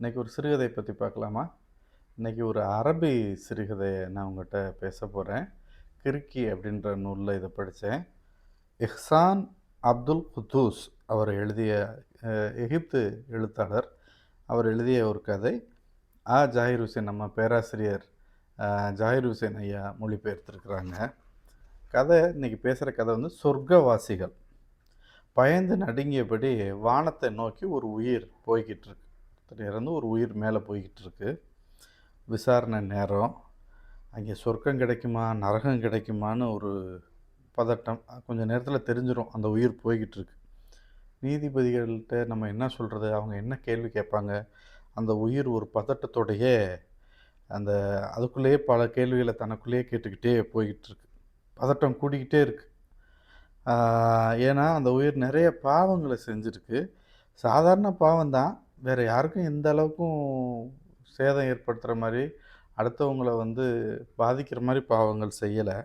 இன்றைக்கி ஒரு சிறுகதை பற்றி பார்க்கலாமா? இன்னைக்கு ஒரு அரபி சிறுகதையை நான் உங்கள்கிட்ட பேச போகிறேன் கிறுக்கி அப்படின்ற நூலில் இதை படித்தேன் இஹ்சான் அப்துல் குத்தூஸ் அவர் எழுதிய எகிப்து எழுத்தாளர். அவர் எழுதிய ஒரு கதை. ஆ ஜாகிர் ஹுசேன் நம்ம பேராசிரியர் ஜாகிர் ஹுசேன் ஐயா மொழிபெயர்த்திருக்கிறாங்க. கதை இன்றைக்கி பேசுகிற கதை வந்து சொர்க்கவாசிகள். பயந்து நடுங்கியபடி வானத்தை நோக்கி ஒரு உயிர் போய்கிட்டு இருக்கு. ஒருத்தர் இறந்து ஒரு உயிர் மேலே போய்கிட்டு இருக்குது விசாரணை நேரம். அங்கே சொர்க்கம் கிடைக்குமா நரகம் கிடைக்குமான்னு ஒரு பதட்டம். கொஞ்சம் நேரத்தில் தெரிஞ்சிடும் அந்த உயிர் போய்கிட்டு இருக்கு நீதிபதிகள்கிட்ட நம்ம என்ன சொல்கிறது அவங்க என்ன கேள்வி கேட்பாங்க? அந்த உயிர் ஒரு பதட்டத்தோடையே அந்த அதுக்குள்ளேயே பல கேள்விகளை தனக்குள்ளேயே கேட்டுக்கிட்டே போய்கிட்டு இருக்கு பதட்டம் கூடிக்கிட்டே இருக்குது ஏன்னா அந்த உயிர் நிறைய பாவங்களை செஞ்சுருக்கு. சாதாரண பாவம் தான் வேறு யாருக்கும் எந்த அளவுக்கும் சேதம் ஏற்படுத்துகிற மாதிரி அடுத்தவங்களை வந்து பாதிக்கிற மாதிரி பாவங்கள் செய்யலை.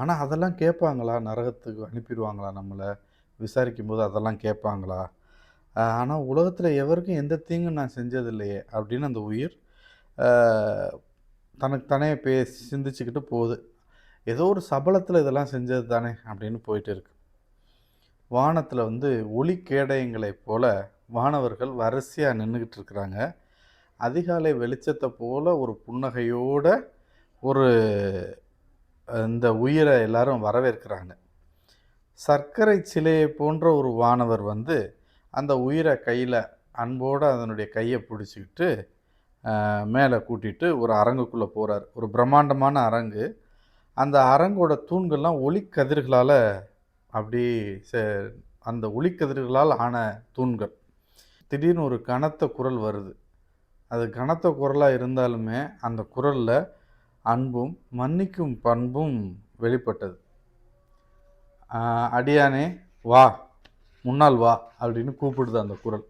ஆனால் அதெல்லாம் கேட்பாங்களா? நரகத்துக்கு அனுப்பிடுவாங்களா நம்மளை? விசாரிக்கும் போது அதெல்லாம் கேட்பாங்களா? ஆனால் உலகத்தில் எவருக்கும் எந்த தீங்கும் நான் செஞ்சதில்லையே அப்படின்னு அந்த உயிர் தனக்கு தானே பே சிந்திச்சுக்கிட்டு போகுது. ஏதோ ஒரு சபலத்தில் இதெல்லாம் செஞ்சது தானே அப்படின்னு போயிட்டு இருக்கு. வானத்தில் வந்து ஒளி கேடயங்களைப் போல மாணவர்கள் வரிசையாக நின்றுக்கிட்டு இருக்கிறாங்க. அதிகாலை வெளிச்சத்தை போல் ஒரு புன்னகையோட ஒரு இந்த உயிரை எல்லாரும் வரவேற்கிறாங்க. சர்க்கரை சிலையை போன்ற ஒரு வானவர் வந்து அந்த உயிரை கையில் அன்போடு அதனுடைய கையை பிடிச்சிக்கிட்டு மேலே கூட்டிட்டு ஒரு அரங்குக்குள்ளே போகிறார் ஒரு பிரம்மாண்டமான அரங்கு. அந்த அரங்கோட தூண்கள்லாம் ஒளிக்கதிர்களால் அப்படி அந்த ஒளிக்கதிர்களால் ஆன தூண்கள். திடீர்னு ஒரு கனத்த குரல் வருது. அது கனத்த குரலாக இருந்தாலுமே அந்த குரலில் அன்பும் மன்னிக்கும் பண்பும் வெளிப்பட்டது. அடியானே வா முன்னால் வா அப்படின்னு கூப்பிடுது அந்த குரல்.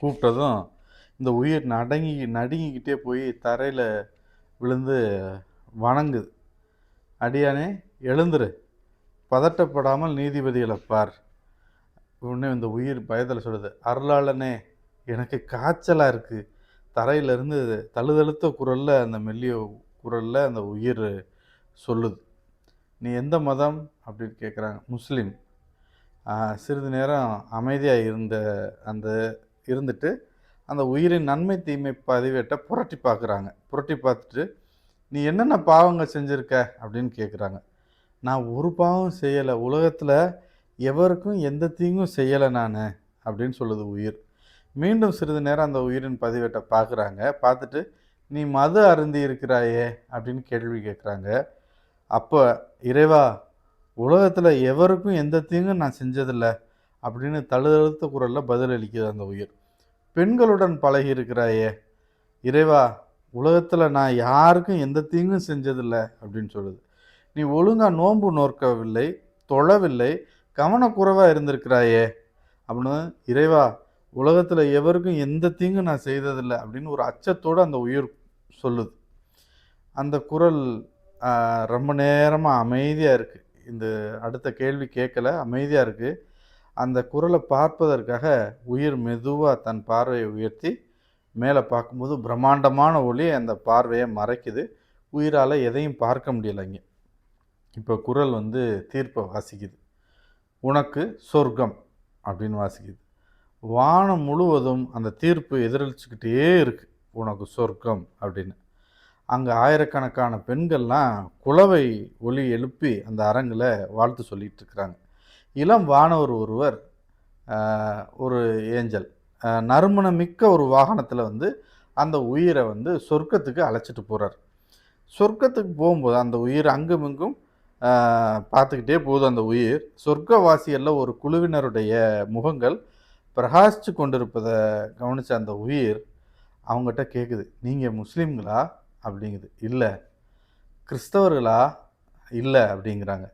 கூப்பிட்டதும் இந்த உயிர் நடுங்கி நடுங்கிக்கிட்டே போய் தரையில் விழுந்து வணங்குது. அடியானே எழுந்துரு. பதட்டப்படாமல் நீதிபதிகளை பார். உடனே இந்த உயிர் பயத்தில் சொல்லுது அருளாளனே எனக்கு காய்ச்சலாக இருக்குது தரையிலேருந்து தழுதழுத்த குரலில் அந்த மெல்லிய குரலில் அந்த உயிர் சொல்லுது. நீ எந்த மதம்? அப்படின்னு கேட்குறாங்க முஸ்லீம். சிறிது நேரம் அமைதியாக இருந்த அந்த இருந்துட்டு அந்த உயிரின் நன்மை தீமை பதிவேட்டை புரட்டி பார்க்குறாங்க புரட்டி பார்த்துட்டு நீ என்னென்ன பாவங்கள் செஞ்சுருக்க? அப்படின்னு கேட்குறாங்க நான் ஒரு பாவம் செய்யலை. உலகத்தில் எவருக்கும் எந்த தீங்கும் செய்யலை நான் அப்படின்னு சொல்லுது உயிர். மீண்டும் சிறிது நேரம் அந்த உயிரின் பதிவேட்டை பார்க்குறாங்க. பார்த்துட்டு நீ மது அருந்தி இருக்கிறாயே? அப்படின்னு கேள்வி கேட்குறாங்க. அப்போ இறைவா உலகத்தில் எவருக்கும் எந்த தீங்கும் நான் செஞ்சதில்லை அப்படின்னு தழுதழுத்த குரலில் பதிலளிக்குது அந்த உயிர். பெண்களுடன் பழகி இருக்கிறாயே இறைவா உலகத்தில் நான் யாருக்கும் எந்த தீங்கும் செஞ்சதில்லை அப்படின்னு சொல்லுது. நீ ஒழுங்காக நோன்பு நோக்கவில்லை தொழவில்லை கவனக்குறைவாக இருந்திருக்கிறாயே அப்படின்னு இறைவா உலகத்தில் எவருக்கும் எந்த தீங்கும் நான் செய்ததில்லை அப்படின்னு ஒரு அச்சத்தோடு அந்த உயிர் சொல்லுது. அந்த குரல் ரொம்ப நேரமாக அமைதியாக இருக்குது இந்த அடுத்த கேள்வி கேட்கல அமைதியாக இருக்குது அந்த குரலை பார்ப்பதற்காக உயிர் மெதுவாக தன் பார்வையை உயர்த்தி மேலே பார்க்கும்போது பிரம்மாண்டமான ஒளி அந்த பார்வையை மறைக்குது. உயிரால் எதையும் பார்க்க முடியலைங்க. இப்போ குரல் வந்து தீர்ப்பை வாசிக்குது. உனக்கு சொர்க்கம் அப்படின்னு வாசிக்குது. வானம் முழுவதும் அந்த தீர்ப்பு எதிரொலிச்சுக்கிட்டே இருக்குது உனக்கு சொர்க்கம் அப்படின்னு. அங்கே ஆயிரக்கணக்கான பெண்கள்லாம் குளவை ஒலி எழுப்பி அந்த அரங்கில் வாழ்த்து சொல்லிகிட்டு இருக்கிறாங்க இளம் வானவர் ஒருவர் ஒரு ஏஞ்சல் ஆஹ், நறுமணம் மிக்க ஒரு வாகனத்தில் வந்து அந்த உயிரை வந்து சொர்க்கத்துக்கு அழைச்சிட்டு போகிறார் சொர்க்கத்துக்கு போகும்போது அந்த உயிர் அங்குமிங்கும் பார்த்துக்கிட்டே போகுது அந்த உயிர். சொர்க்கவாசிகளில் ஒரு குழுவினருடைய முகங்கள் பிரகாசித்து கொண்டிருப்பதை கவனித்த அந்த உயிர் அவங்ககிட்ட கேட்குது நீங்கள் முஸ்லீம்களா? அப்படிங்குது. இல்லை. கிறிஸ்தவர்களா? இல்லை. அப்படிங்கிறாங்க.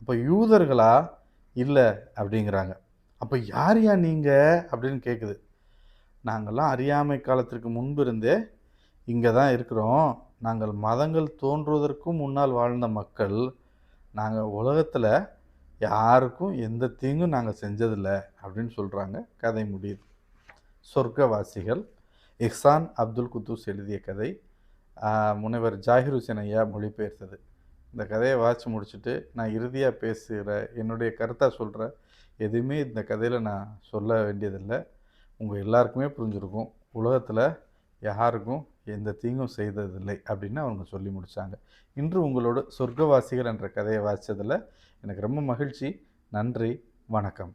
அப்போ யூதர்களா? இல்லை. அப்படிங்கிறாங்க. அப்போ யார் யா நீங்கள் அப்படின்னு கேட்குது நாங்கள்லாம் அறியாமை காலத்திற்கு முன்பு இருந்தே இங்கே தான் இருக்கிறோம். நாங்கள் மதங்கள் தோன்றுவதற்கும் முன்னால் வாழ்ந்த மக்கள் நாங்கள் உலகத்தில் யாருக்கும் எந்த தீங்கும் நாங்கள் செஞ்சதில்லை அப்படின்னு சொல்கிறாங்க கதை முடியுது. சொர்க்கவாசிகள். இஹ்சான் அப்துல் குத்தூஸ் எழுதிய கதை. முனைவர் ஜாகிர் ஹுசேன் ஐயா மொழிபெயர்த்தது. இந்த கதையை வாசித்து முடிச்சுட்டு நான் இறுதியாக பேசுகிற என்னுடைய கருத்தாக சொல்கிற எதுவுமே இந்த கதையில் நான் சொல்ல வேண்டியதில்லை. உங்கள் எல்லாருக்குமே புரிஞ்சிருக்கும். உலகத்தில் யாருக்கும் எந்த தீங்கும் செய்ததில்லை அப்படின்னு அவங்க சொல்லி முடித்தாங்க இன்று உங்களோட சொர்க்கவாசிகள் என்ற கதையை வாசித்ததில் எனக்கு ரொம்ப மகிழ்ச்சி. நன்றி. வணக்கம்.